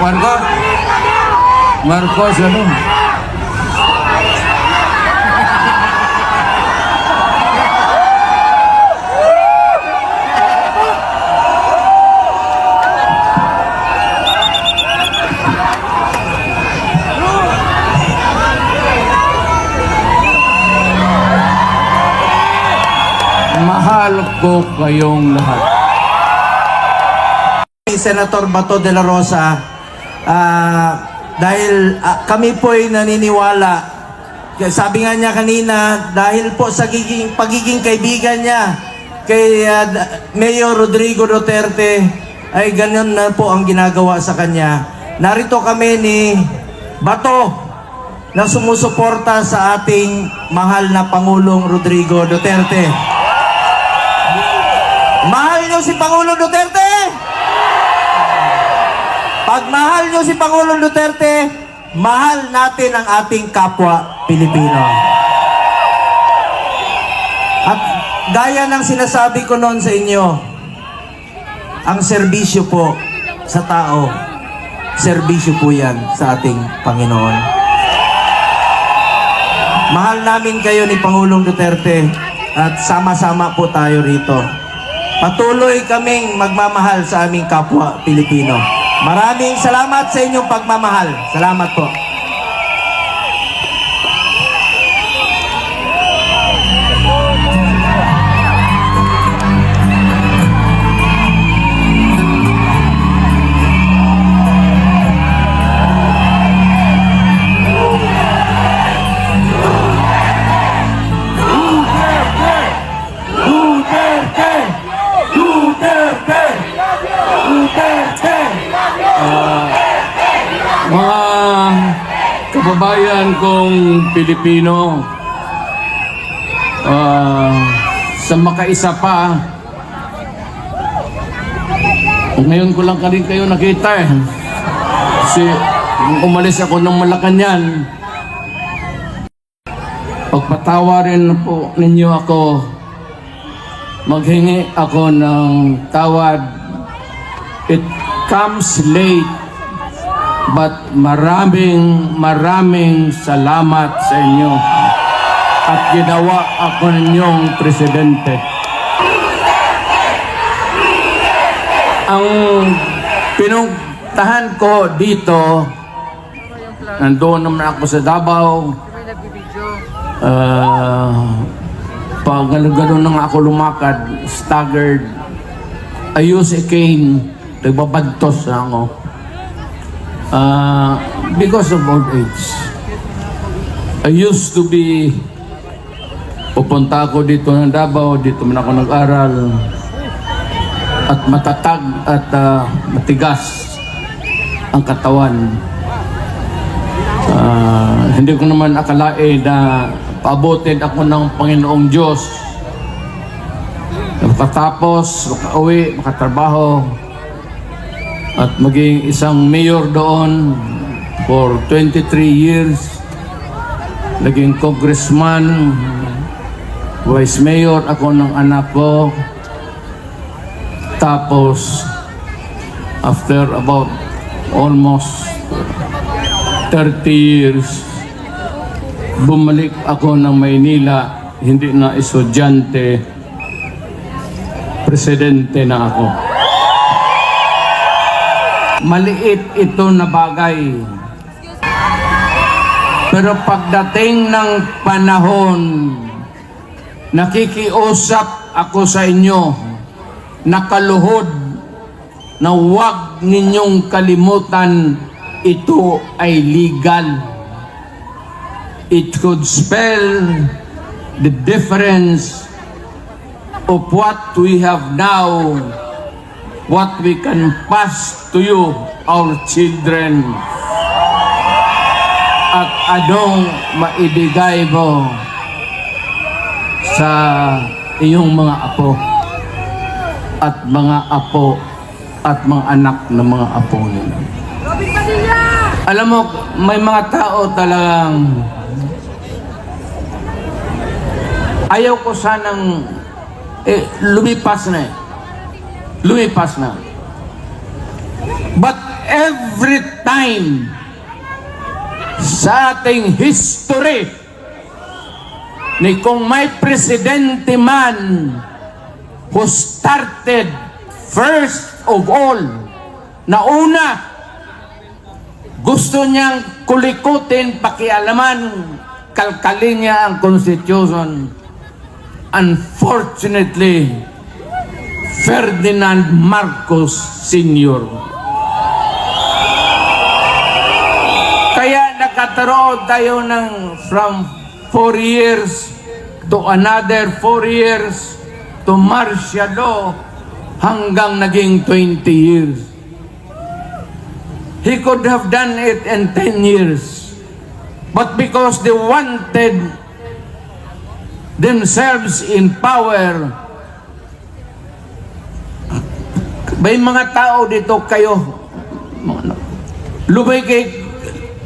Marcos? Marcos, ano? Mahal ko kayong lahat. Senator Bato de la Rosa ah, dahil ah, kami po ay naniniwala sabi nga niya kanina dahil po sa giging, pagiging kaibigan niya kay D- Mayor Rodrigo Duterte ay ganyan na po ang ginagawa sa kanya. Narito kami ni Bato na sumusuporta sa ating mahal na Pangulong Rodrigo Duterte. Mahal niyo si Pangulong Duterte! Pag mahal nyo si Pangulong Duterte, mahal natin ang ating kapwa Pilipino. At gaya ng sinasabi ko noon sa inyo, ang serbisyo po sa tao, serbisyo po yan sa ating Panginoon. Mahal namin kayo ni Pangulong Duterte at sama-sama po tayo rito. Patuloy kaming magmamahal sa aming kapwa Pilipino. Maraming salamat sa inyong pagmamahal. Salamat po. Kababayan kong Pilipino, ah, sa makaisa pa, ngayon ko lang ka kayo nakita eh. Kasi nung umalis ako ng Malacanang, pagpatawarin po ninyo ako maghingi ako ng tawad. It comes late, but maraming maraming salamat sa inyo. At ginawa ako ninyong presidente. Ang pinuntahan ko dito, nandoon naman ako sa Davao, Ah, pag gano'n nang ako lumakad, staggered, I use a cane, nagbabadtos na ako. Ah, because of old age. I used to be, pupunta ako dito ng Davao, dito man ako nag-aral, at matatag at ah, matigas ang katawan. Ah, hindi ko naman akalain na paabotin ako ng Panginoong Diyos. Makatapos, makauwi, makatrabaho, at maging isang mayor doon for 23 years. Naging congressman, vice mayor ako ng anak ko. Tapos, after about almost 30 years, bumalik ako ng Maynila, hindi na estudyante, presidente na ako. Maliit ito na bagay. Pero pagdating ng panahon, nakikiusap ako sa inyo, nakaluhod, na huwag ninyong kalimutan ito ay legal. It could spell the difference of what we have now, what we can pass to you, our children, at anong maibigay mo sa iyong mga apo at mga apo at mga anak ng mga apo nila. Alam mo, may mga tao talagang ayaw ko sanang eh, lumipas na eh. Lumipas na. But every time sa ating history ni kung may presidente man who started first of all na una gusto niyang kulikutin, pakialaman, kalkalin niya ang Constitution. Unfortunately, Ferdinand Marcos Sr. Kaya nakataroon tayo ng from 4 years to another 4 years to martial law hanggang naging 20 years. He could have done it in 10 years. But because they wanted themselves in power, may mga tao dito kayo, lumay kay,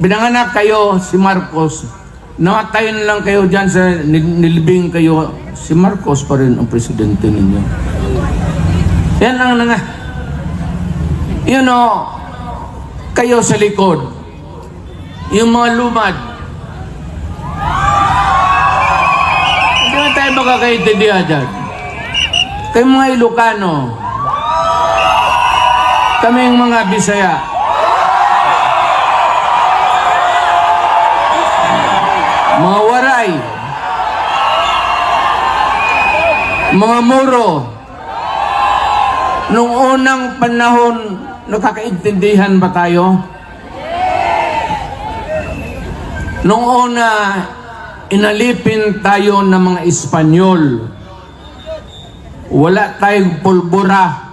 binanganak kayo si Marcos, namatay na lang kayo dyan sa nil- nilibing kayo, si Marcos pa rin ang presidente ninyo. Yan ang nanga, you know, kayo sa likod, yung mga lumad, hindi na tayo makakaintindihan dyan. Kayo mga Ilocano, kaming mga Bisaya, mga Waray, mga Moro, nung unang panahon, nakakaintindihan ba tayo? Nung una, inalipin tayo ng mga Espanyol. Wala tayong pulbura.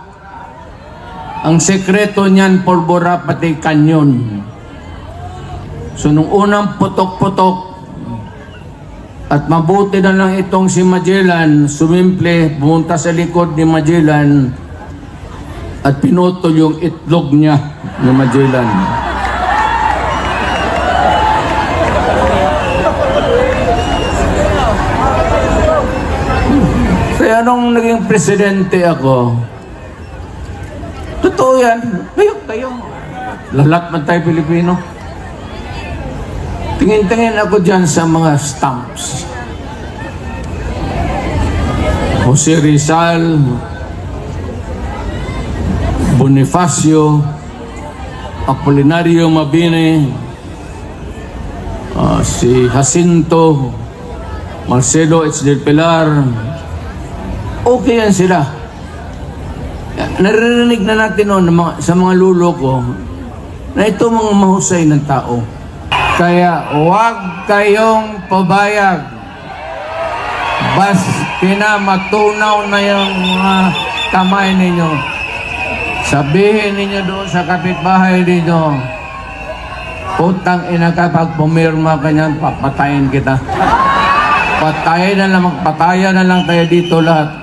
Ang sekreto niyan, pulbura pati kanyon. So nung unang putok-putok, at mabuti na lang itong si Magellan, sumimple, pumunta sa likod ni Magellan, at pinutol yung itlog niya ni Magellan. Kaya nung naging presidente ako, totoo yan, kayo, kayo, lahat man tayo Pilipino. Tingin-tingin ako dyan sa mga stamps. Jose Rizal, Bonifacio, Apolinario Mabini, ah, si Jacinto, Marcelo H. del Pilar, okay yan sila. Naririnig na natin noon mga- sa mga lulo ko na ito mga mahusay ng tao. Kaya huwag kayong pabayag. Bas pinamatunaw na yung mga kamay ninyo. Sabihin ninyo doon sa kapitbahay ninyo, Utang ina ka, pag pumirma ka niyan, papatayin kita. Patayin na lang, magpatayan na lang kayo dito lahat.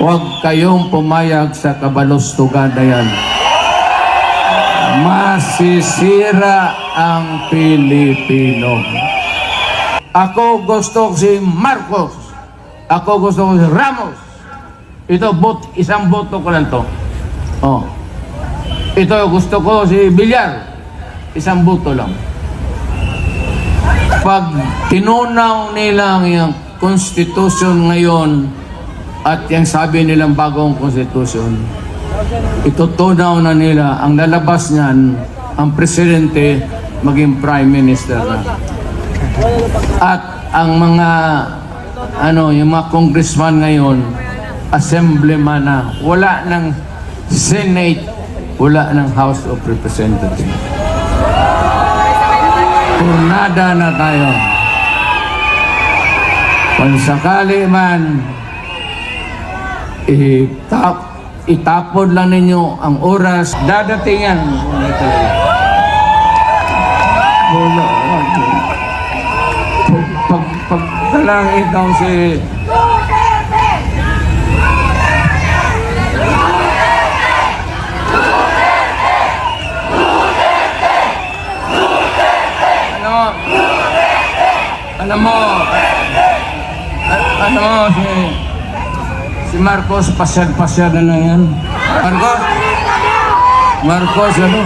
Huwag kayong pumayag sa kabalostugan na yan. Masisira ang Pilipino. Ako gusto si Marcos. Ako gusto si Ramos. Ito, bot, isang boto ko lang to. Oh. Ito, gusto ko si Villar. Isang boto lang. Pag tinunaw nila yung constitution ngayon at yung sabi nilang bagong constitution, itutunaw na nila ang lalabas niyan ang presidente maging prime minister na. At ang mga ano, yung mga congressman ngayon, assemblyman na, wala ng Senate, wala ng House of Representatives. Turnada na tayo. Kung sakali man, itap, itapon lang ninyo ang oras, dadating yan. Pag, pag, pag talang ikaw si ano alam mo ano si si Marcos pasyal-pasyal na lang yan Marcos Marcos, ano?